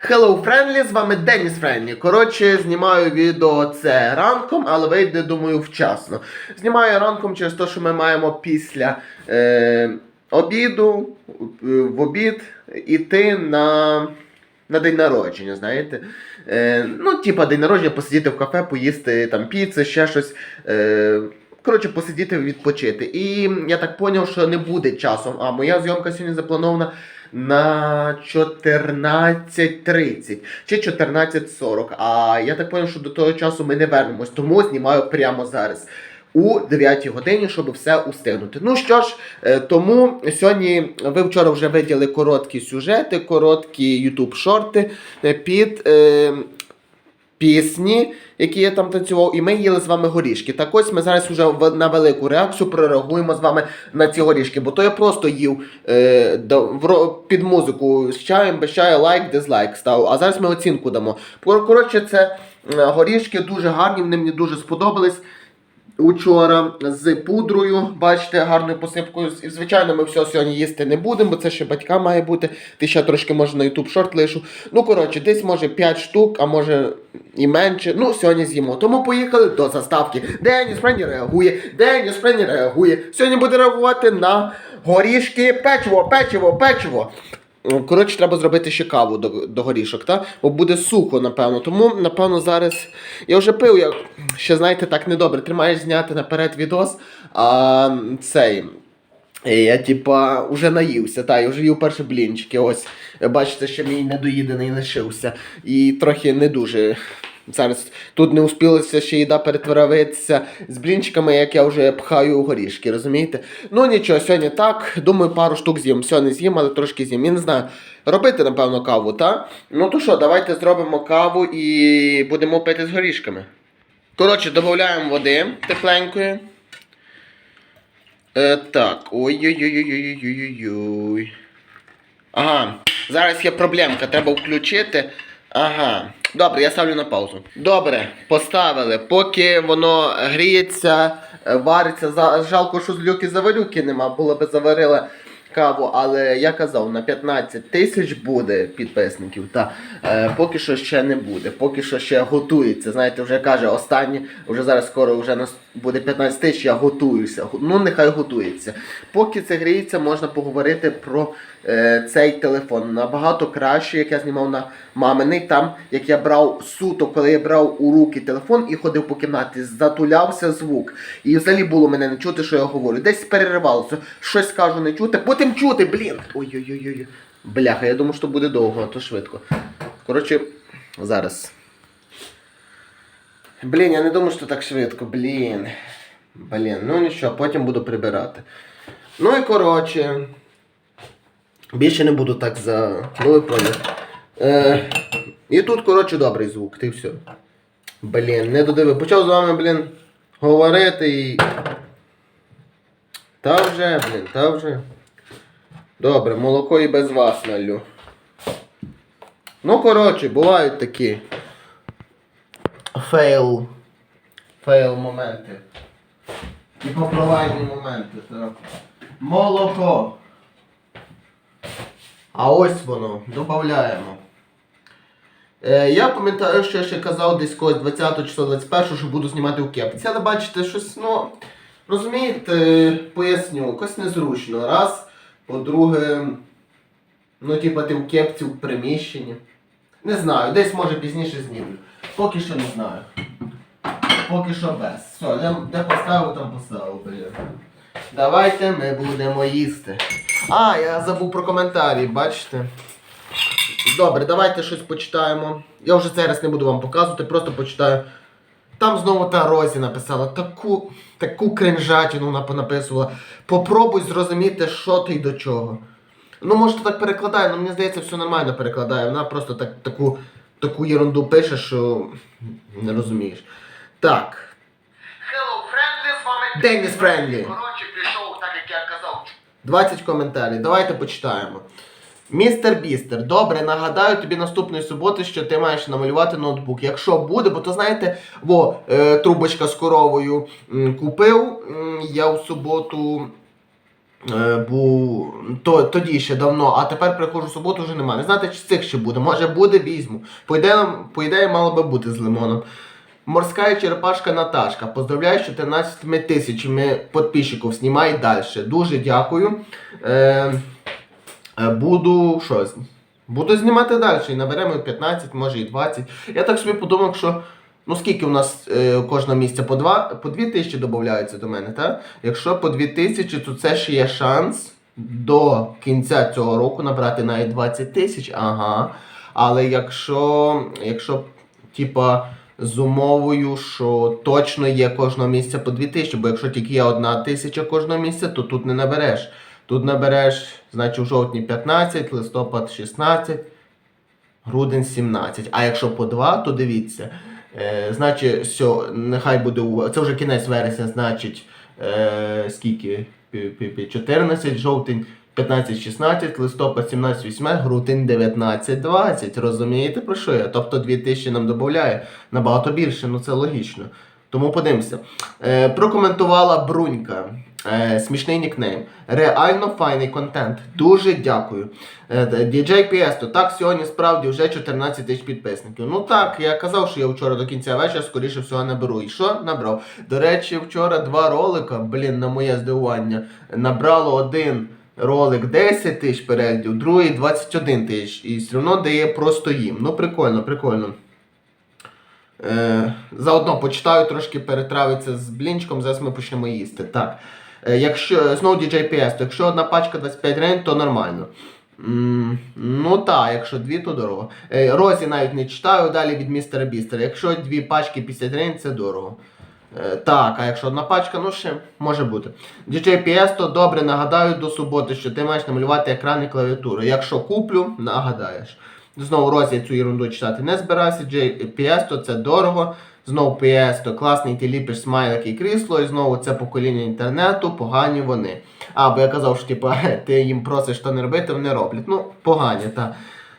Hello Friendly, з вами Деніс Френлі. Коротше, знімаю відео це ранком, але вийде, думаю, вчасно. Знімаю ранком через те, що ми маємо після е, обіду, е, в обід іти на, на день народження, знаєте. Е, ну, типа день народження, посидіти в кафе, поїсти там піци, ще щось. Е, Коротше, посидіти відпочити. І я так зрозумів, що не буде часом. А моя зйомка сьогодні запланована на 14.30 чи 14.40. А я так понял, що до того часу ми не вернемось, тому знімаю прямо зараз. У 9 годині, щоб все устигнути. Ну що ж, е, тому сьогодні ви вчора вже виділи короткі сюжети, короткі YouTube шорти е, під е, пісні, які я там танцював, і ми їли з вами горішки. Так ось ми зараз вже на велику реакцію прореагуємо з вами на ці горішки, бо то я просто їв е, під музику з чаєм, без чаю, лайк, дизлайк став. А зараз ми оцінку дамо. Коротше, це е, горішки дуже гарні, вони мені дуже сподобались. Учора з пудрою, бачите, гарною посипкою. І, Звичайно, ми все сьогодні їсти не будемо, бо це ще батька має бути. Ти ще трошки може на YouTube шорт лишу. Ну, коротше, десь може 5 штук, а може і менше. Ну, сьогодні з'їмо. Тому поїхали до заставки. Деніс Френні реагує, Деніс Френні реагує. Сьогодні буде реагувати на горішки, печиво, печиво, печиво. Коротше, треба зробити ще каву до, до горішок, так? Бо буде сухо, напевно. Тому, напевно, зараз. Я вже пив, я ще, знаєте, так недобре. Тримаєш зняти наперед відос, а цей. Я, типа, вже наївся, та, я вже їв перші блінчики. Ось, бачите, що мій недоїдений лишився. І трохи не дуже. Зараз тут не успілося ще їда перетворитися з блінчиками, як я вже пхаю горішки, розумієте? Ну нічого, сьогодні так. Думаю, пару штук з'їм. Сьогодні з'їм, але трошки з'їм. Я не знаю. Робити, напевно, каву, так? Ну то що, давайте зробимо каву і будемо пити з горішками. Коротше, додаємо води тепленької. Е, так. Ой-ой-ой-ой-ой-ой-ой-ой. Ага, зараз є проблемка, треба включити. Ага. Добре, я ставлю на паузу. Добре, поставили. Поки воно гріється, е, вариться. Жалко, що злюки заварюки нема, було би заварила каву, але я казав, на 15 тисяч буде підписників. Та е, поки що ще не буде, поки що ще готується. Знаєте, вже каже, останнє, вже зараз скоро вже нас буде 15 тисяч, я готуюся. Ну, нехай готується. Поки це гріється, можна поговорити про е, цей телефон. Набагато краще, як я знімав на маминий, там, як я брав суто, коли я брав у руки телефон і ходив по кімнаті, затулявся звук. І взагалі було мене не чути, що я говорю. Десь переривалося, щось кажу, не чути, потім чути, блін. Ой-ой-ой. Бляха, я думаю, що буде довго, а то швидко. Коротше, зараз. Блін, я не думаю, що так швидко, блін. Блін, ну нічого, потім буду прибирати. Ну і коротше. Більше не буду так за. Ну ви поняли. Е, і тут, коротше, добрий звук, ти все. Блін, не додивив. Почав з вами, блін, говорити і. Та вже, блін, та вже. Добре, молоко і без вас налю. Ну, коротше, бувають такі. Фейл. Фейл моменти. І попровайні моменти. Так. Молоко. А ось воно, додаємо. Е, я пам'ятаю, що я ще казав десь когось 20 числа 21, що буду знімати у кепці. Але бачите, щось, ну, розумієте, поясню, якось незручно. Раз, по-друге, ну, типа, ти в кепці в приміщенні. Не знаю, десь може пізніше знімлю. Поки що не знаю. Поки що без. Все, де, де поставив, там поставив, блін. Давайте ми будемо їсти. А, я забув про коментарі, бачите? Добре, давайте щось почитаємо. Я вже цей раз не буду вам показувати, просто почитаю. Там знову та Розі написала таку, таку кринжатину вона понаписувала. Попробуй зрозуміти, що ти й до чого. Ну, може, так перекладає, але мені здається, все нормально перекладає. Вона просто так, таку, таку ерунду пише, що не розумієш. Так. Hello, Friendly, з вами Деніс Френдлі. Коротше, пішов, так як я казав. 20 коментарів. Давайте почитаємо. Містер Бістер, добре, нагадаю тобі наступної суботи, що ти маєш намалювати ноутбук. Якщо буде, бо то знаєте, во, е, трубочка з коровою м, купив м, я в суботу Е, був то, тоді ще давно, а тепер приходжу в суботу вже немає. Не знаєте, чи цих ще буде. Може буде, візьму. По ідеї, по ідеї мало би бути з лимоном. Морська черепашка Наташка. Поздравляю з 14 тисячами підписчиків. Знімай далі. Дуже дякую. Е, буду що? Буду знімати далі. І наберемо 15, може і 20. Я так собі подумав, що. Ну скільки у нас е, кожного місця? По, два, по 2 тисячі додається до мене, так? Якщо по 2 тисячі, то це ще є шанс до кінця цього року набрати навіть 20 тисяч. Ага. Але якщо, якщо типа, з умовою, що точно є кожного місця по 2 тисячі, бо якщо тільки є одна тисяча кожного місця, то тут не набереш. Тут набереш, значить, у жовтні 15, листопад 16, грудень 17. А якщо по 2, то дивіться. Е, значить, все, нехай буде. Це вже кінець вересня, значить, е, скільки? Пі- пі- пі- 14, жовтень 15, 16, листопад 17, 18, грудень 19, 20. Розумієте про що я? Тобто 2000 нам додає набагато більше, ну це логічно. Тому подивимося. Е, прокоментувала Брунька. Е, смішний нікнейм. Реально файний контент. Дуже дякую. Е, DJ Piesto, так сьогодні справді вже 14 тисяч підписників. Ну так, я казав, що я вчора до кінця вечора скоріше всього наберу. І що набрав? До речі, вчора два ролика, блін, на моє здивування, набрало один ролик 10 тисяч переглядів, другий 21 тисяч. І все одно дає просто їм. Ну прикольно, прикольно. Е, заодно почитаю трошки перетравиться з блінчиком, зараз ми почнемо їсти. Так. Е, якщо, знову DJ PS, то якщо одна пачка 25 гривень, то нормально. Ну так, якщо дві, то дорого. Е, Розі навіть не читаю, далі від містера Бістера. Якщо дві пачки 50 гривень, це дорого. Е, так, а якщо одна пачка, ну ще може бути. DJ PS, то добре нагадаю до суботи, що ти маєш намалювати екран і клавіатуру. Якщо куплю, нагадаєш. Знову Розі цю ерунду читати не збирався. PS, то це дорого. Знову PS, то класний ти ліпиш смайлик і крісло, і знову це покоління інтернету, погані вони. А, бо я казав, що типу, ти їм просиш то не робити, вони роблять. Ну, погані, так.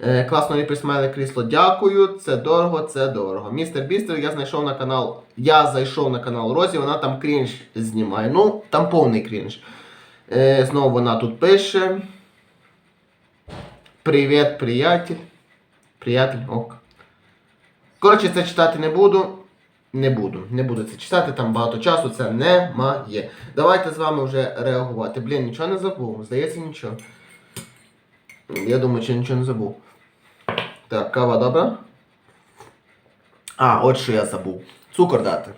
Е, класно ліпиш смайлик крісло. Дякую, це дорого, це дорого. Містер Бістер, я знайшов на канал. Я зайшов на канал Розі, вона там крінж знімає. Ну, там повний крінж. Е, знову вона тут пише. Привіт, приятель. Приятель, ок. Коротше, це читати не буду. Не буду. Не буду це читати, там багато часу це немає. Давайте з вами вже реагувати. Блін, нічого не забув. Здається, нічого. Я думаю, що нічого не забув. Так, кава добра. А, от що я забув. Цукор дати.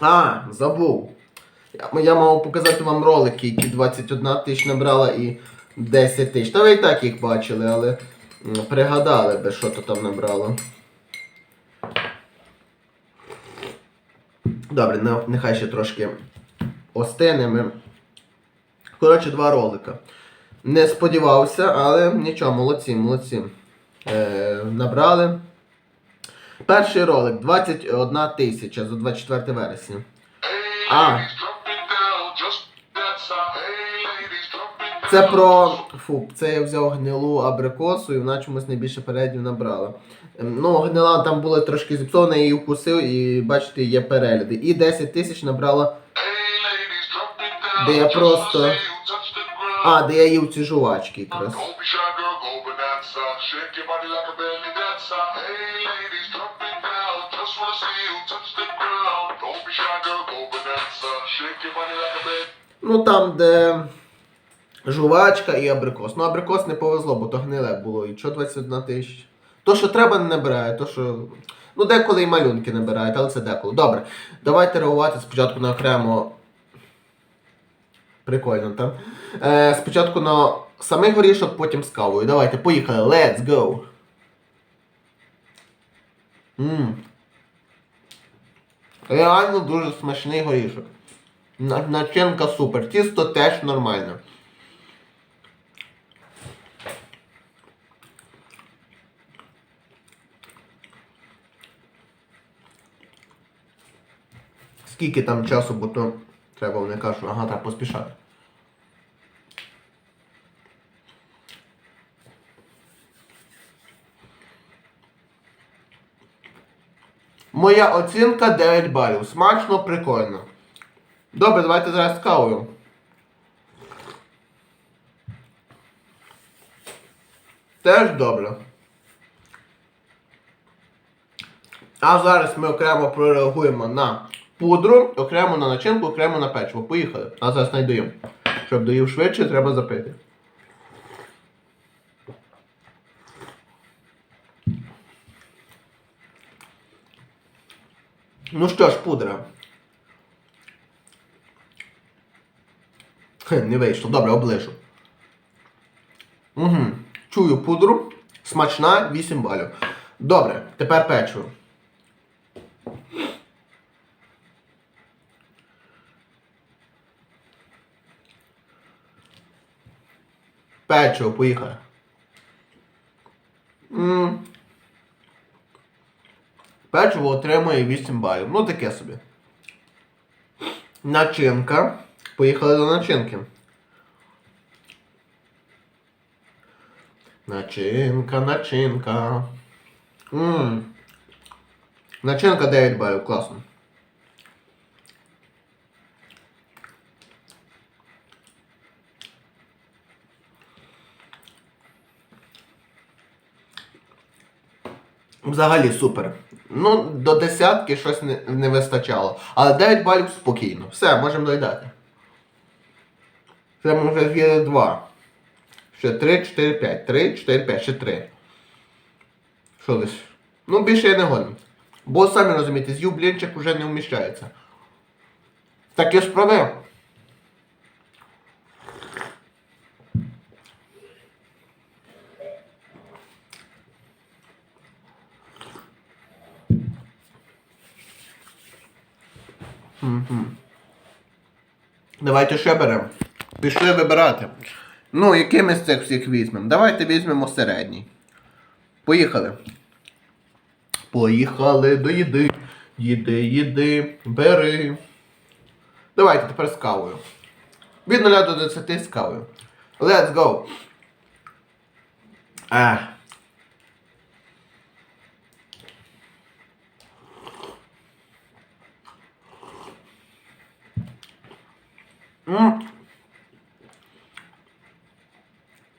А, забув. Я, я мав показати вам ролики, які 21 тисяч набрала і 10 тисяч. Та ви і так їх бачили, але пригадали би, що то там набрало. Добре, нехай ще трошки остинемо. Коротше, два ролика. Не сподівався, але нічого, молодці, молодці. Е, набрали. Перший ролик 21 тисяча за 24 вересня. А. Це про. Фу, це я взяв гнилу абрикосу і вона чомусь найбільше переглядів набрала. Ем, Ну, гнила там була трошки зіпсована, я її вкусив і бачите, є перегляди. І 10 тисяч набрала. Де я просто. А, де я їв ці жувачки якраз. Ну там, де жувачка і абрикос. Ну, абрикос не повезло, бо то гниле було. І що 21 тисяча? То, що треба, не набирає, то, що. Ну, деколи і малюнки набирають, але це деколи. Добре, давайте реагувати спочатку на окремо. Прикольно, так? Е, спочатку на самий горішок, потім з кавою. Давайте, поїхали. Let's go! Ммм. Реально дуже смачний горішок. Начинка супер. Тісто теж нормально. Скільки там часу, бо то треба вони кажуть, ага, треба поспішати. Моя оцінка 9 балів. Смачно, прикольно. Добре, давайте зараз з кавою. Теж добре. А зараз ми окремо прореагуємо на пудру, окремо на начинку, окремо на печиво. Поїхали. А зараз доїм. Щоб доїв швидше, треба запити. Ну що ж, пудра. Хе, не вийшло. Добре, оближу. Угу. Чую пудру. Смачна 8 балів. Добре, тепер печиво. Печиво, поїхали. м Печиво отримує 8 балів. Ну таке собі. Начинка. Поїхали до начинки. Начинка, начинка. Ммм. Начинка 9 балів, класно. Взагалі супер. Ну, до десятки щось не, не вистачало. Але 9 балів спокійно. Все, можемо доїдати. Це вже з'їли 2. Ще 3, 4, 5. 3, 4, 5, ще 3. Що десь? Ну, більше я не годен. Бо самі розумієте, з'їв блінчик вже не вміщається. Такі справи. Давайте ще беремо. Пішли вибирати. Ну, який ми з цих всіх візьмемо? Давайте візьмемо середній. Поїхали. Поїхали до їди. Їди, їди, бери. Давайте тепер з кавою. Від 0 до 10 з кавою. Let's go. А.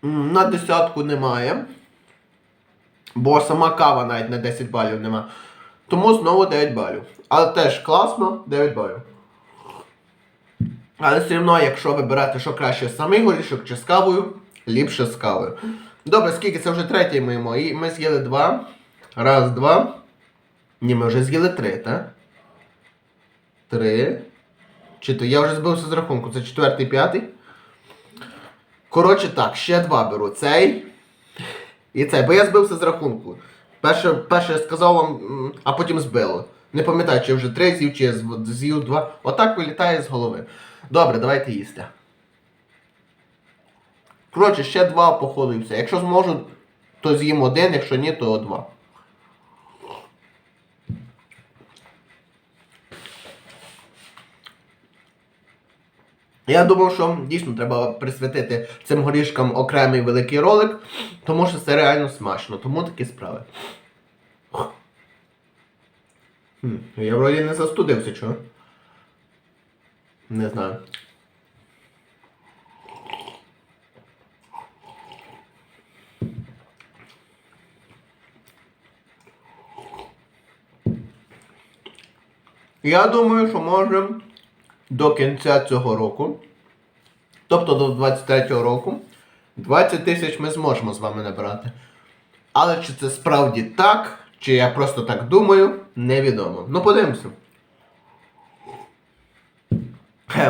На десятку немає. Бо сама кава навіть на 10 балів нема. Тому знову 9 балів. Але теж класно, 9 балів. Але все одно, якщо вибирати, що краще самий горішок чи з кавою, ліпше з кавою. Добре, скільки це вже третій ми їмо. І ми з'їли два. Раз, два. Ні, ми вже з'їли три, так? Три. Чи то я вже збився з рахунку. Це четвертий, п'ятий. Коротше так, ще два беру. Цей і цей. Бо я збився з рахунку. Перше, перше я сказав вам, а потім збило. Не пам'ятаю, чи вже три з'їв, чи я з'їв два. Отак вилітає з голови. Добре, давайте їсти. Коротше, ще два все. Якщо зможу, то з'їм один, якщо ні, то два. Я думав, що дійсно треба присвятити цим горішкам окремий великий ролик, тому що це реально смачно, тому такі справи. Хм, я вроді не застудився, чого? Не знаю. Я думаю, що може до кінця цього року, тобто до 23-го року, 20 тисяч ми зможемо з вами набрати. Але чи це справді так, чи я просто так думаю, невідомо. Ну подивимося.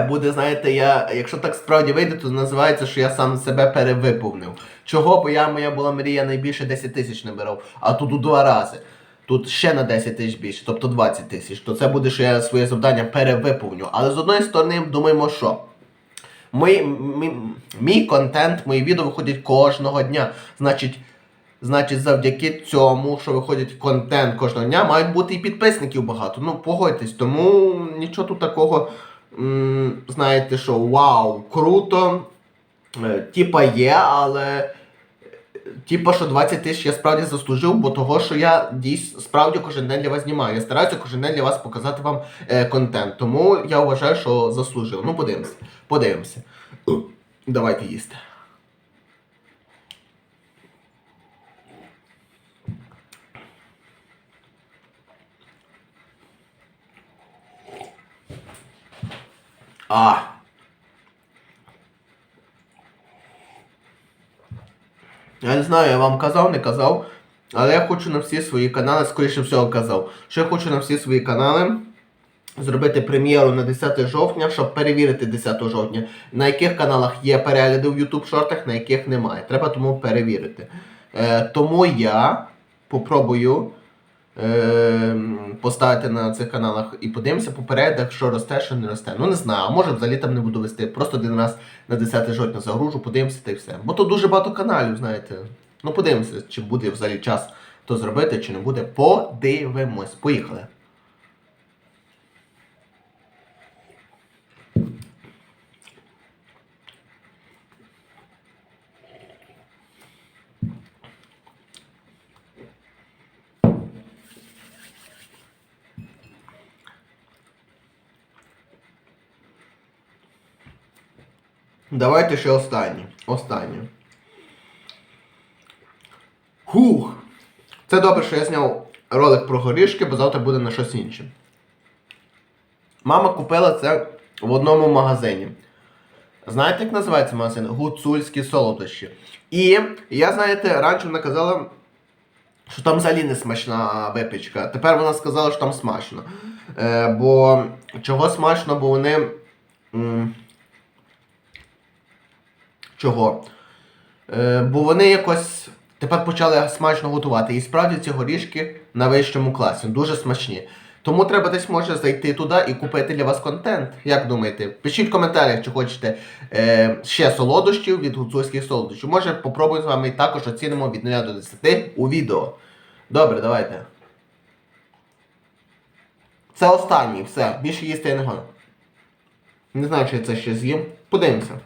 Буде, знаєте, я, якщо так справді вийде, то називається, що я сам себе перевиповнив. Чого? Бо я моя була мрія найбільше 10 тисяч набирав, а тут у два рази. Тут ще на 10 тисяч більше, тобто 20 тисяч. То це буде, що я своє завдання перевиповню. Але з одної сторони думаємо, що мій, мій, мій контент, мої відео виходять кожного дня. Значить, значить, завдяки цьому, що виходить контент кожного дня, мають бути і підписників багато. Ну, погодьтесь, тому нічого тут такого, знаєте, що вау, круто. Е, Типа є, але Типа, що 20 тисяч я справді заслужив, бо того, що я дійсно справді кожен день для вас знімаю. Я стараюся кожен день для вас показати вам е, контент. Тому я вважаю, що заслужив. Ну, подивимося. Подивимося. Давайте їсти. А. Я не знаю, я вам казав, не казав. Але я хочу на всі свої канали, скоріше всього казав, що я хочу на всі свої канали зробити прем'єру на 10 жовтня, щоб перевірити 10 жовтня, на яких каналах є перегляди в YouTube шортах, на яких немає. Треба тому перевірити. Е, тому я попробую поставити на цих каналах і подивимося по що росте, що не росте. Ну не знаю, а може взагалі там не буду вести. Просто один раз на 10 жовтня загружу, подивимося та й все. Бо тут дуже багато каналів, знаєте. Ну подивимося, чи буде взагалі час то зробити, чи не буде. Подивимось. Поїхали. Давайте ще останнє. Останнє. Хух! Це добре, що я зняв ролик про горішки, бо завтра буде на щось інше. Мама купила це в одному магазині. Знаєте, як називається магазин? Гуцульські солодощі. І я, знаєте, раніше вона казала, що там взагалі не смачна випічка. Тепер вона сказала, що там смачно. Е, бо чого смачно, бо вони. м, Чого? Е, бо вони якось тепер почали смачно готувати. І справді ці горішки на вищому класі. Дуже смачні. Тому треба десь може зайти туди і купити для вас контент. Як думаєте? Пишіть в коментарях, чи хочете е, ще солодощів від гуцульських солодощів. Може попробуємо з вами також оцінимо від 0 до 10 у відео. Добре, давайте. Це останній, все. Більше їсти я не гоню. Не знаю, чи я це ще з'їм. Подивимося.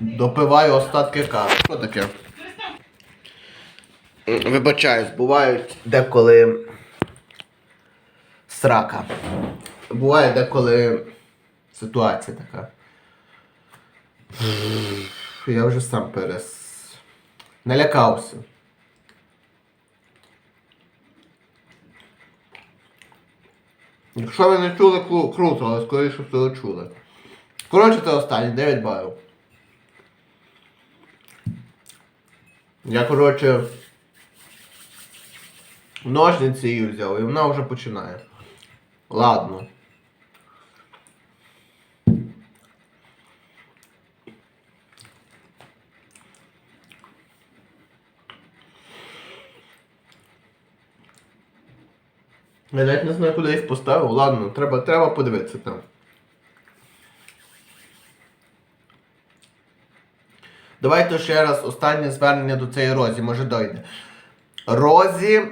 Допиваю остатки кави. Що таке? Вибачаюсь, бувають деколи срака. Буває деколи ситуація така. Я вже сам перес. Налякався. Якщо ви не чули, круто, але скоріше всього чули. Коротше, це останнє, 9 балів. Я, коротше, ножниці її взяв, і вона вже починає. Ладно. Я навіть не знаю, куди їх поставив. Ладно, треба, треба подивитися там. Давайте ще раз останнє звернення до цієї Розі, може дойде. Розі,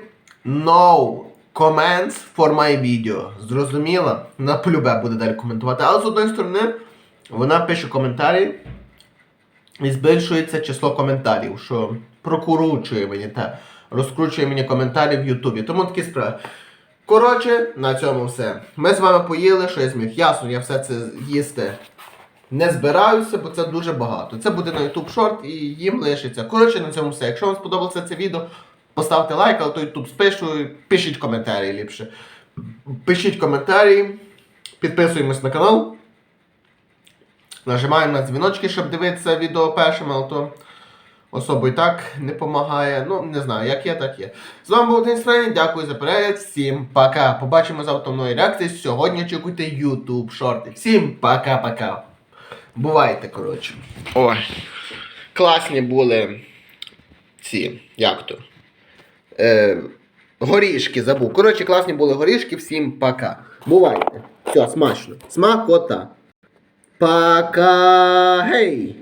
no comments for my video. Зрозуміла? Вона полюбе буде далі коментувати. Але з одної сторони, вона пише коментарі і збільшується число коментарів, що прокручує мені та розкручує мені коментарі в Ютубі. Тому такі справи. Коротше, на цьому все. Ми з вами поїли, що я зміг. Ясно, я все це їсти не збираюся, бо це дуже багато. Це буде на YouTube шорт і їм лишиться. Коротше, на цьому все. Якщо вам сподобалося це відео, поставте лайк, але то YouTube спишу, пишіть коментарі ліпше. Пишіть коментарі, підписуємось на канал. Нажимаємо на дзвіночки, щоб дивитися відео першим, але то особо і так не допомагає. Ну, не знаю, як є, так є. З вами був День Страні, дякую за перегляд, всім пока. Побачимо завтра новій реакції. Сьогодні очікуйте YouTube шорти. Всім пока-пока. Бувайте, коротше. Ой. Класні були ці, як то? Е, горішки забув. Коротше, класні були горішки. Всім пока. Бувайте. Все, смачно. Смакота. Пока. Гей!